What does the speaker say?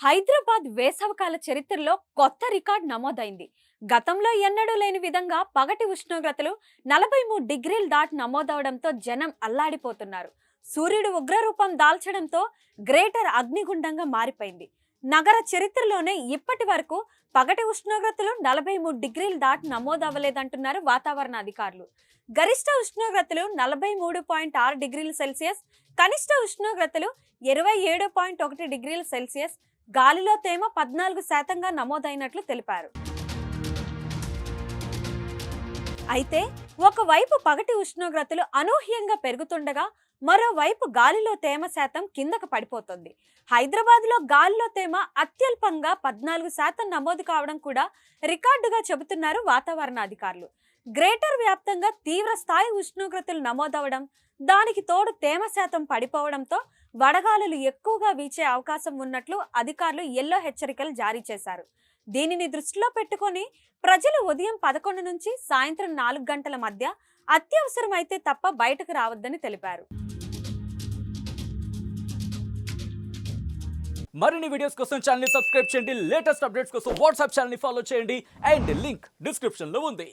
హైదరాబాద్ వేసవకాల చరిత్రలో కొత్త రికార్డ్ నమోదైంది. గతంలో ఎన్నడూ లేని విధంగా పగటి ఉష్ణోగ్రతలు నలభై మూడు డిగ్రీలు దాటి నమోదవడంతో జనం అల్లాడిపోతున్నారు. సూర్యుడు ఉగ్రరూపం దాల్చడంతో గ్రేటర్ అగ్నిగుండంగా మారిపోయింది. నగర చరిత్రలోనే ఇప్పటి వరకు పగటి ఉష్ణోగ్రతలు నలభై మూడు డిగ్రీలు దాటి నమోదవ్వలేదంటున్నారు వాతావరణ అధికారులు. గరిష్ట ఉష్ణోగ్రతలు నలభై మూడు పాయింట్ ఆరు డిగ్రీల సెల్సియస్ కనిష్ట ఉష్ణోగ్రతలు ఇరవై ఏడు పాయింట్ ఒకటి డిగ్రీల సెల్సియస్ గాలిలో తేమ పద్నాలుగు శాతంగా నమోదైనట్లు తెలిపారు. అయితే ఒకవైపు పగటి ఉష్ణోగ్రతలు అనూహ్యంగా పెరుగుతుండగా మరోవైపు గాలిలో తేమ శాతం కిందకు పడిపోతుంది. హైదరాబాద్లో గాలిలో తేమ అత్యల్పంగా పద్నాలుగు శాతం నమోదు కావడం కూడా రికార్డుగా చెబుతున్నారు వాతావరణ అధికారులు. గ్రేటర్ వ్యాప్తంగా తీవ్ర స్థాయి ఉష్ణోగ్రతలు నమోదవడం దానికి తోడు తేమ శాతం పడిపోవడంతో వడగాలులు ఎక్కువగా వీచే అవకాశం ఉన్నట్లు అధికారులు ఎల్లో హెచ్చరికలు జారీ చేశారు. దీనిని దృష్టిలో పెట్టుకొని ప్రజలు ఉదయం పదకొండు నుంచి సాయంత్రం నాలుగు గంటల మధ్య అత్యవసరమైతే తప్ప బయటకు రావద్దని తెలిపారు. మరిన్ని వీడియోస్ కోసం ఛానల్ని సబ్స్క్రైబ్ చేయండి. లేటెస్ట్ అప్డేట్స్ కోసం వాట్సాప్ ఛానల్ని ఫాలో చేయండి. అండ్ లింక్ డిస్క్రిప్షన్లో ఉంది.